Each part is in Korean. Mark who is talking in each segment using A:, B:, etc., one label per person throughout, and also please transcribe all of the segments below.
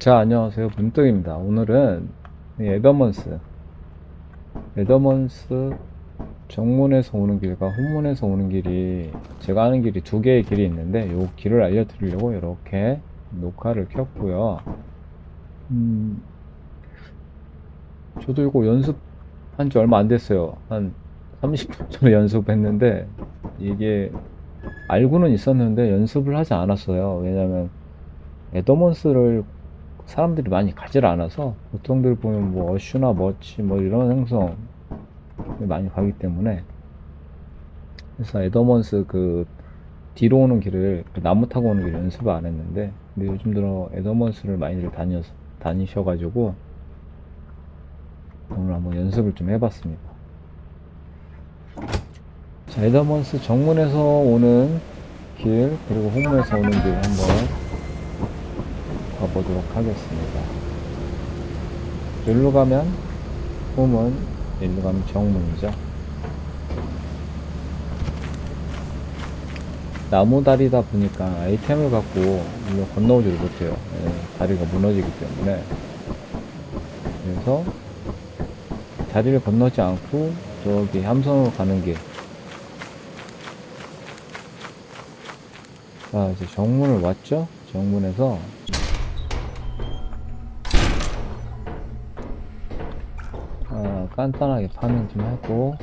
A: 자, 안녕하세요. 문득입니다. 오늘은 이 에더먼스, 에더먼스 정문에서 오는 길과 후문에서 오는 길이, 제가 아는 길이 두 개의 길이 있는데, 요 길을 알려드리려고 이렇게 녹화를 켰고요. 음, 저도 이거 연습한 지 얼마 안 됐어요. 한 30분 전에 연습했는데, 이게 알고는 있었는데 연습을 하지 않았어요. 왜냐면 에더먼스를 사람들이 많이 가질 않아서 보통들 보면 뭐 어슈나 머치 뭐 이런 행성 많이 가기 때문에 그래서 에더먼스 그 뒤로 오는 길을 그 나무 타고 오는 길 연습을 안 했는데 근데 요즘 들어 에더먼스를 많이들 다녀 다니셔가지고 오늘 한번 연습을 좀 해봤습니다. 자, 에더먼스 정문에서 오는 길 그리고 홍문에서 오는 길 한번 가보도록 하겠습니다. 여기로 가면 홈은 여기로 가면 정문이죠. 나무 다리다 보니까 아이템을 갖고 일로 건너오지를 못해요. 예, 다리가 무너지기 때문에. 그래서 다리를 건너지 않고 저기 함선으로 가는 길. 자, 이제 정문을 왔죠? 정문에서 간단하게 파밍 좀 하고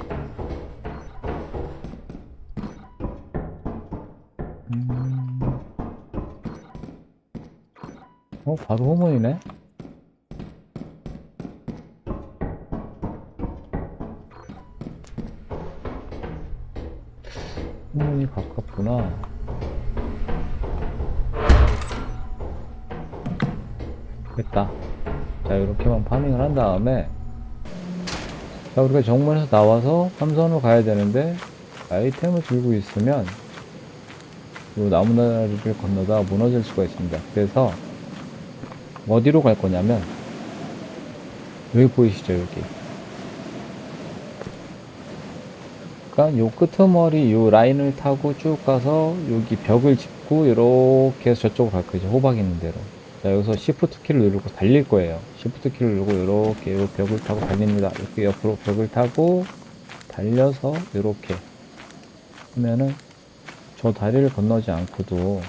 A: 음... 어? 바로 호문이네? 호문이 가깝구나 됐다 자 이렇게만 파밍을 한 다음에 자, 우리가 정문에서 나와서 삼선으로 가야 되는데, 아이템을 들고 있으면, 이 나무다리를 건너다 무너질 수가 있습니다. 그래서, 어디로 갈 거냐면, 여기 보이시죠, 여기. 그러니까 요 끄트머리 요 라인을 타고 쭉 가서 여기 벽을 짚고 이렇게 해서 저쪽으로 갈 거죠. 호박 있는 대로. 자, 여기서 Shift 키를 누르고 달릴 거예요. Shift 키를 누르고 이렇게 요 벽을 타고 달립니다. 이렇게 옆으로 벽을 타고 달려서 이렇게. 하면은 저 다리를 건너지 않고도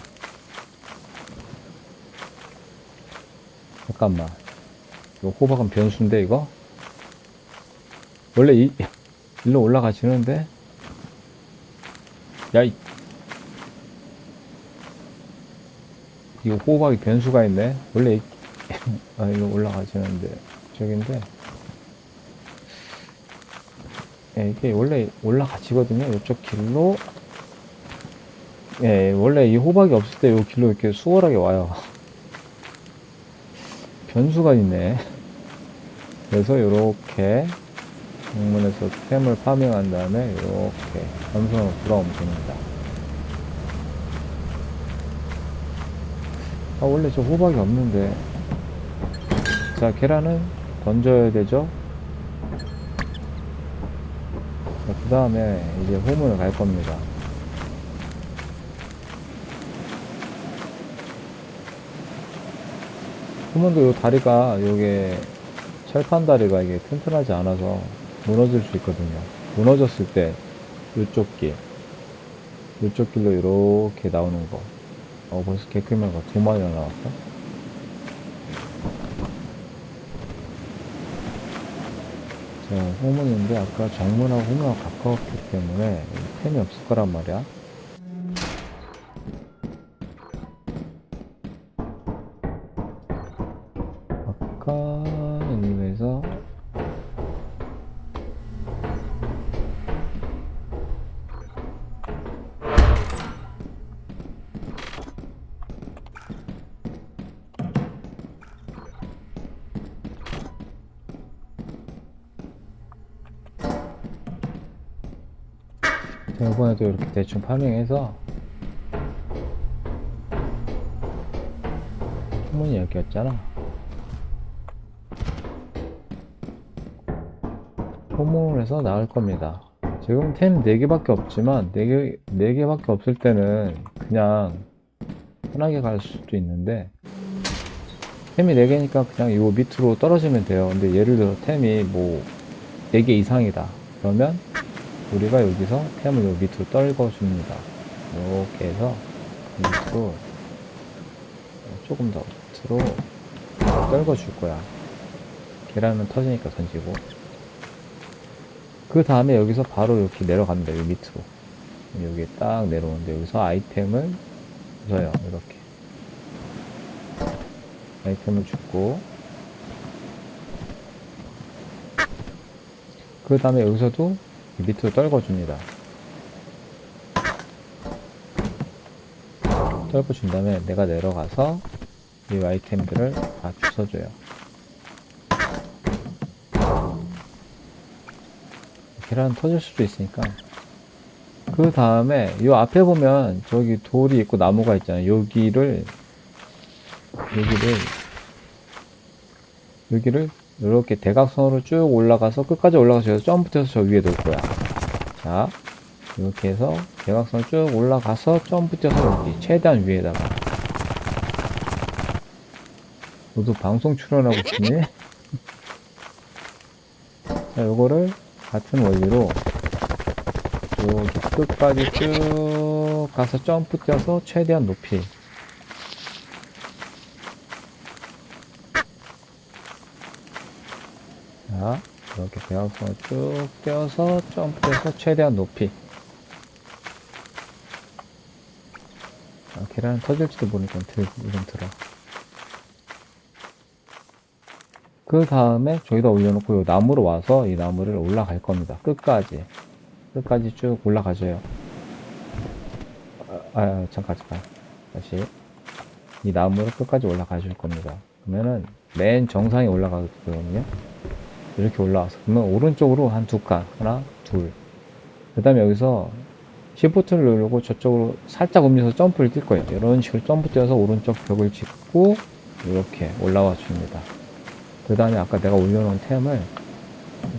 A: 잠깐만. 요 호박은 변수인데 이거? 원래 이 일로 올라가지는데? 야이 이거 호박이 변수가 있네. 원래 이- 아 이거 올라가지는데 저긴데 예, 이게 원래 올라가지거든요. 이쪽 길로 예, 원래 이 호박이 없을 때 이 길로 이렇게 수월하게 와요. 변수가 있네. 그래서 이렇게 정문에서 템을 파밍한 다음에 이렇게 삼성으로 돌아오면 됩니다. 아, 원래 저 호박이 없는데. 자, 계란은 던져야 되죠? 자, 그 다음에 이제 호문을 갈 겁니다. 호문도 요 다리가, 요게, 철판 다리가 이게 튼튼하지 않아서 무너질 수 있거든요. 무너졌을 때, 요쪽 길, 요쪽 길로 이렇게 나오는 거. 어, 벌써 개끌매가 두 마리나 나왔어? 자, 호문인데 아까 정문하고 호문하고 가까웠기 때문에 템이 없을 거란 말이야. 아까 이에서 이번에도 이렇게 대충 파밍해서 충분히 여기였잖아 호문을 해서 나갈 겁니다 지금 템 4개밖에 없지만 4개, 4개밖에 없을 때는 그냥 편하게 갈 수도 있는데 템이 4개니까 그냥 요 밑으로 떨어지면 돼요. 근데 예를 들어 템이 뭐 4개 이상이다. 그러면 우리가 여기서 템을 요 밑으로 떨궈줍니다. 이렇게 해서 밑으로 조금 더 밑으로 떨궈줄 거야. 계란은 터지니까 던지고. 그 다음에 여기서 바로 이렇게 내려갑니다. 이 밑으로. 여기에 딱 내려오는데 여기서 아이템을 줘요. 이렇게. 아이템을 줍고. 그 다음에 여기서도 이 밑으로 떨궈줍니다. 떨궈준 다음에 내가 내려가서 이 아이템들을 다 주워줘요. 계란 터질 수도 있으니까. 그 다음에 요 앞에 보면 저기 돌이 있고 나무가 있잖아요. 여기를 여기를 여기를 이렇게 대각선으로 쭉 올라가서 끝까지 올라가서 점프해서 저 위에 놓을 거야. 자, 이렇게 해서 대각선 쭉 올라가서 점프 뛰어서 여기 최대한 위에다가 너도 방송 출연하고 싶니? 자, 요거를 같은 원리로 여기 끝까지 쭉 가서 점프 뛰어서 최대한 높이 자, 이렇게 대각선을 쭉 뛰어서 점프해서 최대한 높이 아, 계란 터질지도 모르니까 들, 이건 들어. 그 다음에 저기다 올려놓고 이 나무로 와서 이 나무를 올라갈 겁니다. 끝까지. 끝까지 쭉 올라가줘요. 아, 아 잠깐, 잠깐. 다시. 이 나무를 끝까지 올라가 줄 겁니다. 그러면은 맨 정상에 올라가거든요. 이렇게 올라와서. 그러면 오른쪽으로 한 두 칸. 하나, 둘. 그 다음에 여기서 시프트를 누르고 저쪽으로 살짝 움직여서 점프를 뛸 거예요. 이런 식으로 점프 뛰어서 오른쪽 벽을 짚고 이렇게 올라와 줍니다. 그 다음에 아까 내가 올려놓은 템을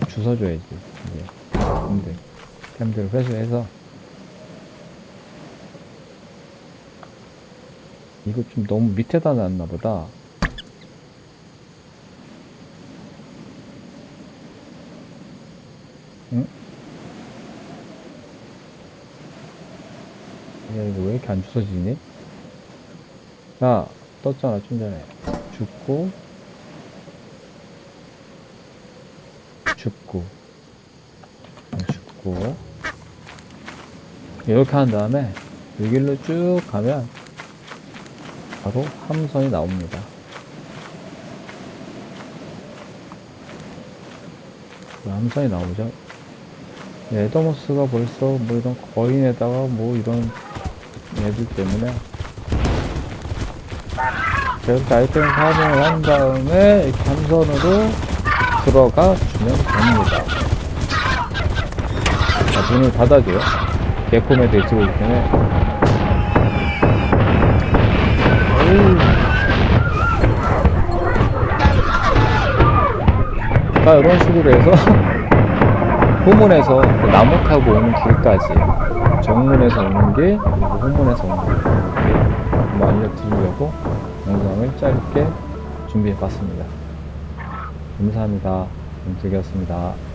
A: 주워줘야지. 이제 템들, 템들을 회수해서 이거 좀 너무 밑에다 놨나 보다. 응? 야, 이거 왜 이렇게 안 주워지니? 자, 떴잖아, 좀 전에. 죽고, 죽고, 죽고. 이렇게 한 다음에, 이 길로 쭉 가면, 바로 함선이 나옵니다. 그 함선이 나오죠. 에더모스가 벌써 뭐 이런 거인에다가 뭐 이런 애들 때문에 이렇게 아이템 사용을 한 다음에 함선으로 들어가 주면 됩니다. 자, 문을 닫아줘요. 개콤에 대치고 있기 때문에. 자, 이런 식으로 해서 후문에서 그 나무 타고 오는 길까지 정문에서 오는 길 그리고 후문에서 오는 길 한번 알려드리려고 영상을 짧게 준비해 봤습니다. 감사합니다. 김택이었습니다.